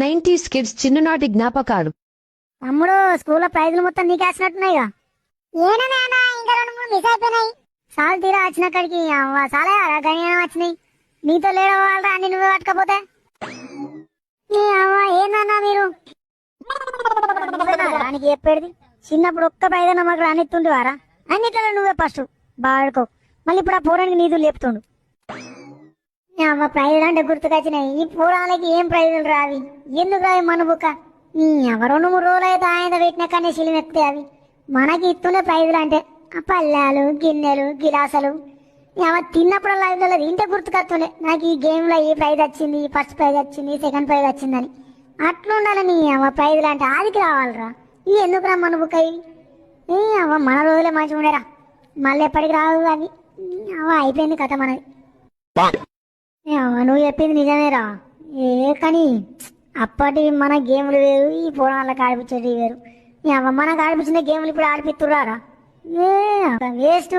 Nineties kids చిన్ననాటి జ్ఞాపకాలు. తమ్ముడు స్కూల్లో ప్రైజులు మొత్తం నీకు వేసినట్టున్నాయిగా. ఏనా ఇంకా రెండు మూడు మిస్ అయిపోయినాయి. సాల్ తీరా వచ్చిన కాడికి అవ్వ సాలే గణ్యం వచ్చినాయి. నీతో లేడో వాళ్ళ అన్ని నువ్వే పట్టుకపోతే? నీ అవ్వ ఏందన్నా మీరు? దానికి చెప్పేది? చిన్నప్పుడు ఒక్క ప్రైజ్ మాకు రానిత్తుండేవారా అన్నిట్లో నువ్వే ఫస్ట్ బాడుకో. మళ్ళీ ఇప్పుడు ఆ పూరానికి నీతులు లేపుతుండు. అవ్వ ప్రైజులు అంటే గుర్తుకొచ్చినాయి. ఈ పూరాలకి ఏం ప్రైజులు రావి? ఎందుకు రావి మన బుక్క? నీ మూడు రోజులు అయితే ఆయన పెట్టిన కానీ శిలిమెత్తే అవి. మనకి ఇస్తుండే ప్రైజులు అంటే పళ్ళాలు గిన్నెలు గిలాసలు. అవ తిన్నప్పుడు లైవ్లలో తింటే గుర్తుకొస్తుండే నాకు ఈ గేమ్లో ఈ ప్రైజ్ వచ్చింది? ఫస్ట్ ప్రైజ్ వచ్చింది? సెకండ్ ప్రైజ్ వచ్చిందని. అట్లుండాలి నీ అవ్వ ప్రైజులు అంటే ఆదికి రావాలరా. ఇవి ఎందుకు రా మన బుక్ అయ్యి ఏ అవ్వ మన రోజులే మంచిగా ఉండేరా మళ్ళీ ఎప్పటికి రావు అవి. అవ అవ్వ అయిపోయింది కథ మనది. నువ్వు చెప్పింది నిజమేరా. ఏ కానీ అప్పటి మన గేములు వేరు ఈ పురాణాలకు ఆడిపించేది వేరు. ఈ అవ్వ మనకు ఆడిపించిన గేమ్లు ఇప్పుడు ఆడిపిస్తుర్రారా వేస్ట్